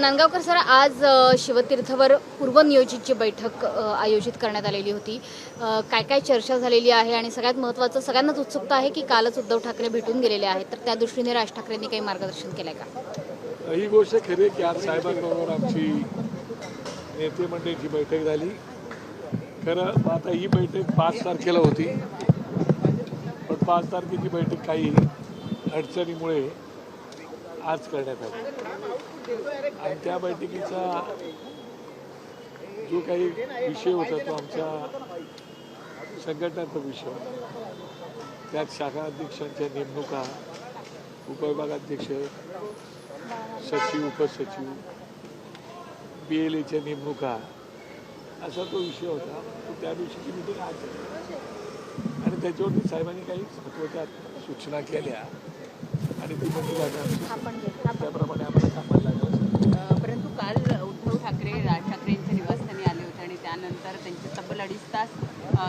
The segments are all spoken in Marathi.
नांदगावकर सर आज शिवतीर्थवर पूर्वनियोजितची बैठक आयोजित करण्यात आलेली होती. काय काय चर्चा झालेली आहे आणि सगळ्यात महत्त्वाचं सगळ्यांनाच उत्सुकता आहे की कालच उद्धव ठाकरे भेटून गेलेले आहेत. तर त्या दृष्टीने राज ठाकरेंनी काही मार्गदर्शन केलंय का? ही गोष्ट खरी की आज साहेबांबरोबर आमची नेते मंडळीची बैठक झाली. खरं आता ही बैठक पाच तारखेला होती. पण पाच तारखेची बैठक काही अडचणीमुळे आज करण्यात आली. आणि त्या बैठकीचा जो काही विषय होता तो आमच्या संघटनाचा विषय होता. त्यात शाखा अध्यक्षांच्या नेमणुका उपविभागाध्यक्ष सचिव उपसचिव बी एल एच्या नेमणुका असा तो विषय होता. तो त्या दिवशीची मिटिंग आज झाली. आणि त्याच्यावरती साहेबांनी काही महत्त्वाच्या सूचना केल्या. आणि ती आता त्याप्रमाणे आम्हाला कामाला लागलं. अ, परंतु काल उद्धव ठाकरे राज ठाकरे यांच्या निवासस्थानी आले होते आणि त्यानंतर त्यांचे तब्बल अडीच तास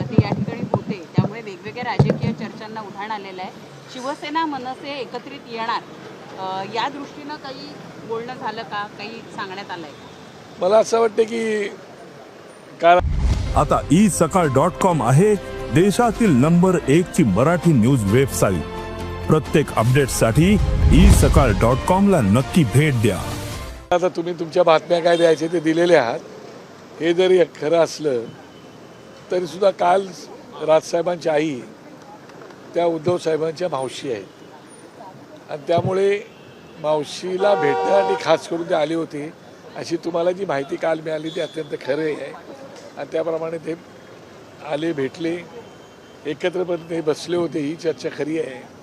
ते या ठिकाणी होते. त्यामुळे वेगवेगळ्या राजकीय चर्चांना उधाण आलेलं आहे. शिवसेना मनसे एकत्रित येणार या दृष्टीनं काही बोलणं झालं का? काही सांगण्यात आलंय मला असं वाटतं की कारण आता ई सकाळ डॉट कॉम आहे देशातील नंबर एक ची मराठी न्यूज वेबसाईट प्रत्येक अपडेटसाठी ई सकाळ डॉट कॉम ला नक्की भेट द्या. आता तुम्ही तुमच्या बातम्या काय द्यायचे ते दिलेले आहात. हे जरी खरं असलं तरी सुद्धा काल राजसाहेबांची आई त्या उद्धव साहेबांच्या मावशी आहेत. आणि त्यामुळे मावशीला भेटण्यासाठी खास करून ते आले होते. अशी तुम्हाला जी माहिती काल मिळाली ती अत्यंत खरं आहे. आणि त्याप्रमाणे ते आले भेटले. एकत्रपणे ते बसले होते ही चर्चा खरी आहे.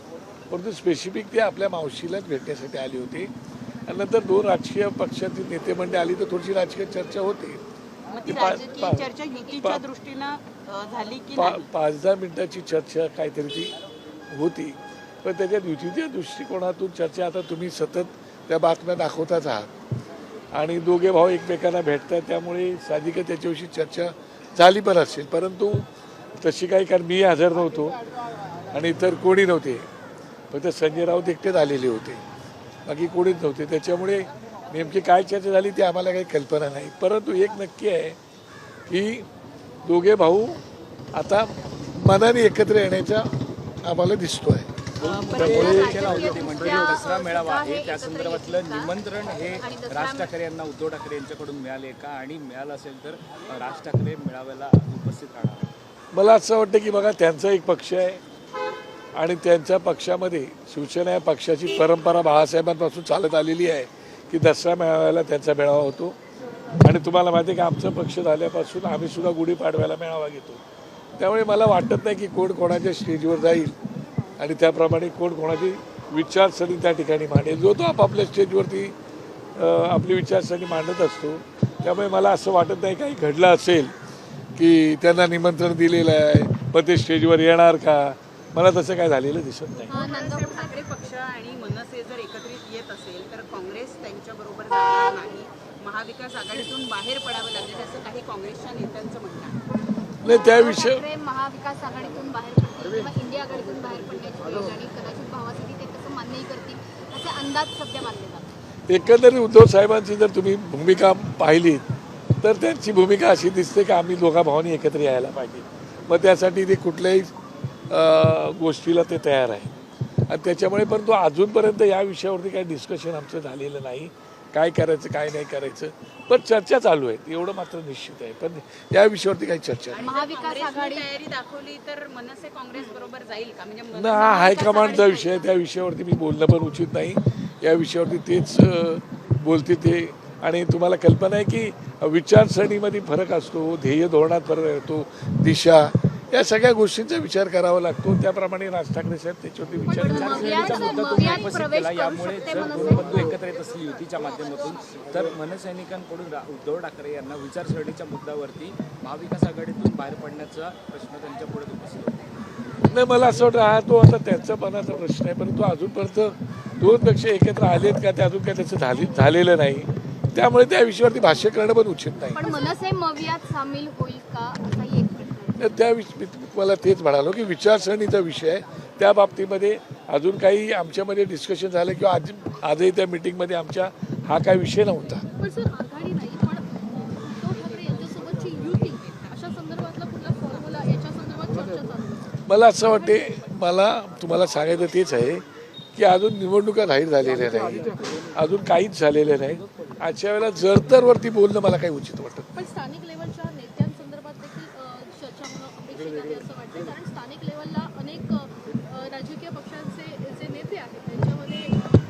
परंतु स्पेसिफिक ते आपल्या मावशीलाच भेटण्यासाठी आले होते. आणि नंतर दोन राजकीय पक्षातील नेते मंडळी आली तर थोडीशी राजकीय चर्चा होती. पाच दहा मिनिटाची चर्चा काहीतरी ती होती. पण त्याच्यात युतीच्या दृष्टिकोनातून चर्चा आता तुम्ही सतत त्या बातम्या दाखवताच आहात. आणि दोघे भाऊ एकमेकांना भेटतात त्यामुळे साधिक त्याच्याविषयी चर्चा झाली पण असेल. परंतु तशी काही कारण मी हजर नव्हतो आणि इतर कोणी नव्हते. फक्त संजय राऊत एकटेच आलेले होते. बाकी कोणीच नव्हते. त्याच्यामुळे नेमकी काय चर्चा झाली ती आम्हाला काही कल्पना नाही. परंतु एक नक्की आहे की दोघे भाऊ आता मनाने एकत्र येण्याचा आम्हाला दिसतोय. दसरा मेळावा आहे. त्या संदर्भातलं निमंत्रण हे राज ठाकरे यांना उद्धव ठाकरे यांच्याकडून मिळाले का? आणि मिळालं असेल तर राज ठाकरे मेळाव्याला उपस्थित राहणार. मला असं वाटतं की बघा त्यांचा एक पक्ष आहे. आणि त्यांच्या पक्षामध्ये शिवसेना या पक्षाची परंपरा बाळासाहेबांपासून चालत आलेली आहे की दसरा मेळाव्याला त्यांचा मेळावा होतो. आणि तुम्हाला माहिती आहे की आमचा पक्ष झाल्यापासून आम्ही सुद्धा गुढीपाडव्याला मेळावा घेतो. त्यामुळे मला वाटत नाही की कोण कोणाच्या स्टेजवर जाईल आणि त्याप्रमाणे कोण कोणाची विचारसरणी त्या ठिकाणी मांडेल. जो तो आपापल्या स्टेजवरती आपली विचारसरणी मांडत असतो. त्यामुळे मला असं वाटत नाही काही घडलं असेल की त्यांना निमंत्रण दिलेलं आहे. पण ते स्टेजवर येणार का? मला तसं काय झालेलं दिसत नाही. ठाकरे पक्ष आणि मनसे जर एकत्रित येत असेल तर काँग्रेस त्यांच्याबरोबर जाणार नाही. महाविकास आघाडीतून बाहेर पडावं लागेल असं काही काँग्रेसच्या नेत्यांचं म्हणणं नाही त्याविषयी महाविकास आघाडीतून बाहेर पडतील किंवा इंडिया आघाडीतून बाहेर पडण्याची वेळ आणि कदाचित भावासाठी ते तसं मान्यही करतील असे अंदाज सध्या मानले जातात एकंदरीत उद्धव साहेबांची जर तुम्ही भूमिका पाहिली तर त्यांची भूमिका अशी दिसते की आम्ही दोघा भावांनी एकत्र यायला पाहिजे. मग त्यासाठी ते कुठल्याही गोष्टीला ते तयार आहे. आणि त्याच्यामुळे परंतु अजूनपर्यंत या विषयावरती काही डिस्कशन आमचं झालेलं नाही. काय करायचं काय नाही करायचं. पण चर्चा चालू आहे. एवढं मात्र निश्चित आहे. पण या विषयावरती काही चर्चा नाही. म्हणजे हा हायकमांडचा विषय आहे. त्या विषयावरती मी बोलणं पण उचित नाही. या विषयावरती तेच बोलते ते. आणि तुम्हाला कल्पना आहे की विचारसरणीमध्ये फरक असतो ध्येय धोरणात फरक असतो दिशा या सगळ्या गोष्टींचा विचार करावा लागतो. त्याप्रमाणे राज ठाकरे साहेब त्याच्यावरती विचार यामुळे बंधू एकत्र येत असतील युतीच्या माध्यमातून तर मनसैनिकांकडून रा- उद्धव ठाकरे यांना विचारसरणीच्या मुद्द्यावरती महाविकास आघाडीतून बाहेर पडण्याचा प्रश्न त्यांच्या पुढे उपस्थित होता. नाही मला असं वाटतं हा तो आता त्यांचा मनाचा प्रश्न आहे. परंतु अजूनपर्यंत दोन पक्ष एकत्र आलेत का ते अजून काय त्याचं झाले झालेलं नाही. त्यामुळे त्या विषयावरती भाष्य करणं पण उचित नाही. पण मनसे मवियात सामील होईल का असाही एक प्रश्न आहे. त्या विष- मी तुम्हाला तेच म्हणालो की विचारसरणीचा विषय आहे. त्या बाबतीमध्ये अजून काही आमच्यामध्ये डिस्कशन झालं किंवा आज आजही त्या मिटिंगमध्ये आमच्या हा काय विषय नव्हता. मला असं वाटते मला तुम्हाला सांगायचं तेच आहे की अजून निवडणुका जाहीर झालेल्या नाही अजून काहीच झालेलं नाही. आजच्या वेळेला जरतरवरती बोलणं मला काही उचित वाटत आहे असं वाटतं कारण स्थानिक लेवलला अनेक अ, राजकीय पक्षांचे जे नेते आहेत त्यांच्यामध्ये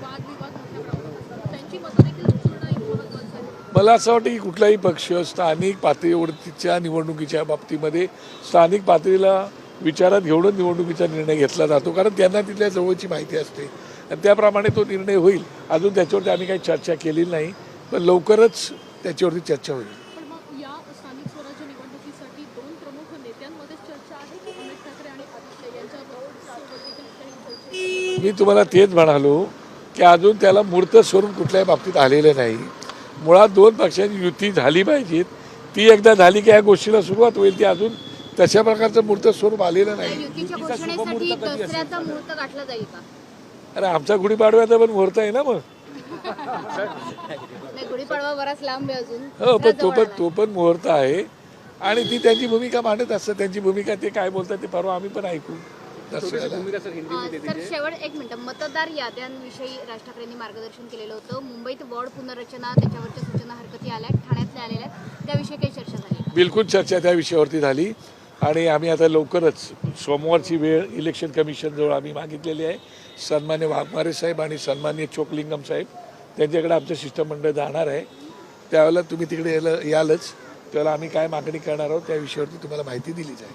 वादविवाद मोठ्या प्रमाणात असतात. त्यांची मतं देखील उचलणं एक महत्त्वाचं आहे. मला असं वाटतं की कुठलाही पक्ष स्थानिक पातळीवरतीच्या निवडणुकीच्या बाबतीमध्ये स्थानिक पातळीला विचारात घेऊनच निवडणुकीचा निर्णय घेतला जातो कारण त्यांना तिथल्या जवळची माहिती असते. आणि त्याप्रमाणे तो निर्णय होईल. अजून त्याच्यावरती आम्ही काही चर्चा केलेली नाही पण लवकरच त्याच्यावरती चर्चा होईल पण मग या स्थानिक स्वराज्य निवडणुकीसाठी दोन प्रमुख नेत्यांमध्येच चर्चा आहे की अमित ठाकरे आणि आदित्य यांच्यासोबत देखील काही चर्चा मी तुम्हाला तेच म्हणालो की अजून त्याला मूर्त स्वरूप कुठल्याही बाबतीत आलेलं नाही. मुळात दोन पक्षांची युती झाली पाहिजेत. ती एकदा झाली की या गोष्टीला सुरुवात होईल. ती अजून तशा प्रकारचं मूर्त स्वरूप आलेलं नाही. अरे आमचा गुढीपाडव्याचा पण मुहूर्त आहे ना मग. हो पण तो पण. तो पण मुहूर्त आहे. आणि ती त्यांची भूमिका मांडत असतात. त्यांची भूमिका ते काय बोलतात ते परवा आम्ही पण ऐकू. तर शेवट एक मिनिट. मतदार याद्यांविषयी राज ठाकरेंनी मार्गदर्शन केलेलं होतं. मुंबईत वॉर्ड पुनर्रचना त्याच्यावरच्या सूचना हरकती आल्या ठाण्यातल्या आलेल्या आहेत. त्याविषयी काही चर्चा झाली. बिलकुल चर्चा त्या विषयावरती झाली. आणि आम्ही आता लवकरच सोमवारची वेळ इलेक्शन कमिशनजवळ आम्ही मागितलेली आहे. सन्मान्य वाघमारे साहेब आणि सन्मान्य चोकलिंगम साहेब त्यांच्याकडे आमचं शिष्टमंडळ जाणार आहे. त्यावेळेला तुम्ही तिकडे याल यालच. त्यावेळेला आम्ही काय मागणी करणार आहोत त्या विषयावरती तुम्हाला माहिती दिली जाईल.